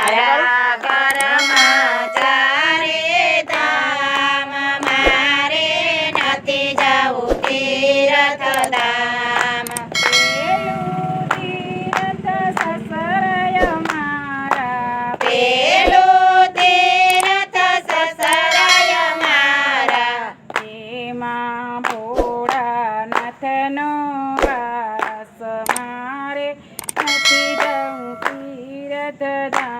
મારા કર્મચારે ધામ મારે નથી જવું પેલું તીરથ સસરાય મારા તેમાં ભોળાનાથનો મારે નથી જવું તીરથ ધામ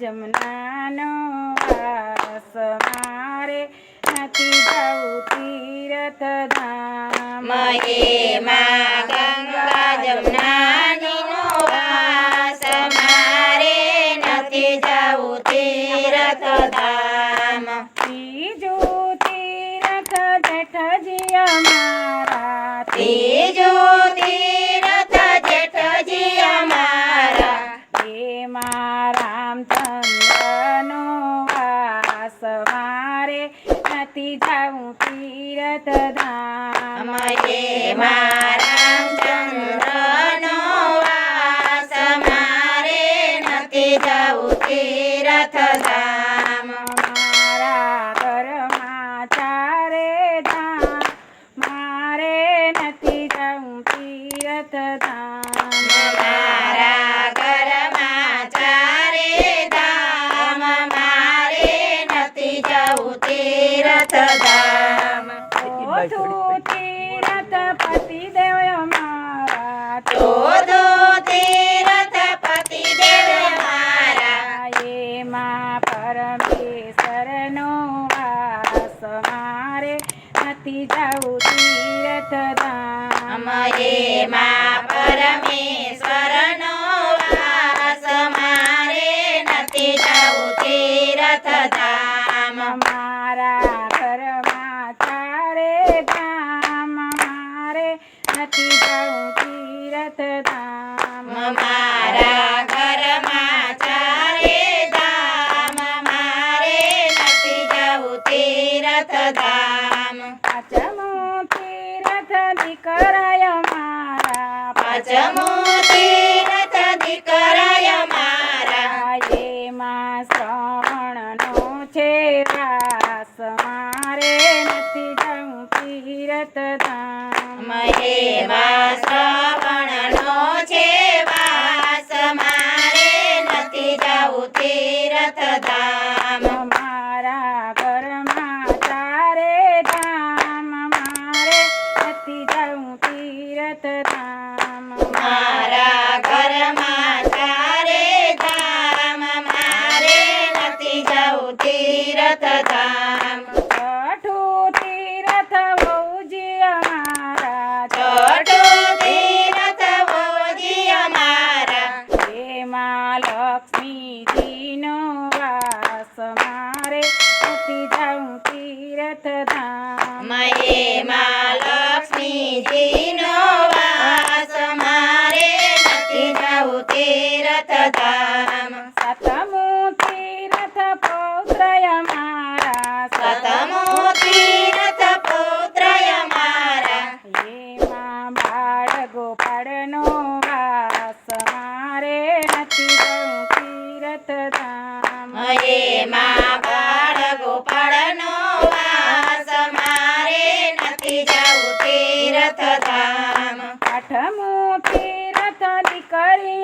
જમનાનો વાસ મારે નથી જવું તીરથ ધામ મહેમાં ગંગા જમનાનીનો તીરથ ધામ મહેમાં નથી જવું તીરથ ધામ પરમેશ્વર પરમેશ્વરનો વાસ મારે નથી જવું તીરથ ધામ મારા ઘરમાં ચારે ધામ મારે નથી જાઉં તીરથ ધામ મારા પાંચમું તીરથ દીકરાય મારા પાંચમો તીરથ દીકરાય મારા એમાં શ્રવણનો છે વાસ મારે નથી જવું તીરથ ધામ મહેમાં શ્રવણનો છે વાસ મારે નથી જવું તીરથ ધામ જવું તીરથ ધામ આઠમું તીરથ દીકરી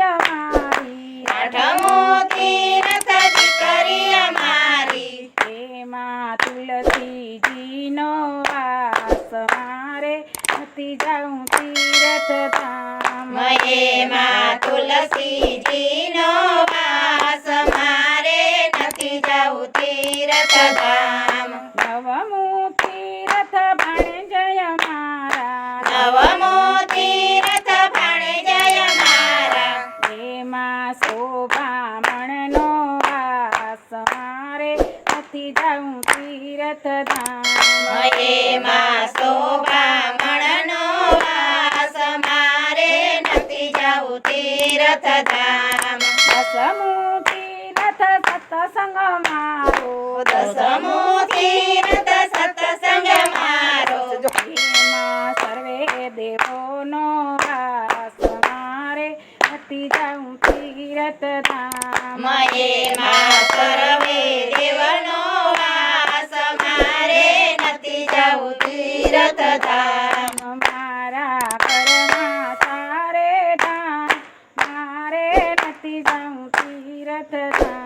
તીરથ ધામ નવમું તીરથ ભણ જય મારા નવમો તીરથ ભાણે જય મારા એમાં શોભામણનો વાસ મારે નથી જાઉં તીરથ ધામ એમાં શોભામણનો વાસ મારે નથી જવું તીરથ ધામ દસમું સત્સંગ મારો દસમોથી રત સત્સંગ મારો માં સર્વે દેવોનો રાસ મારે હતી જાઉં તીરત મારા મારે નથી જાઉં તીરત ધામ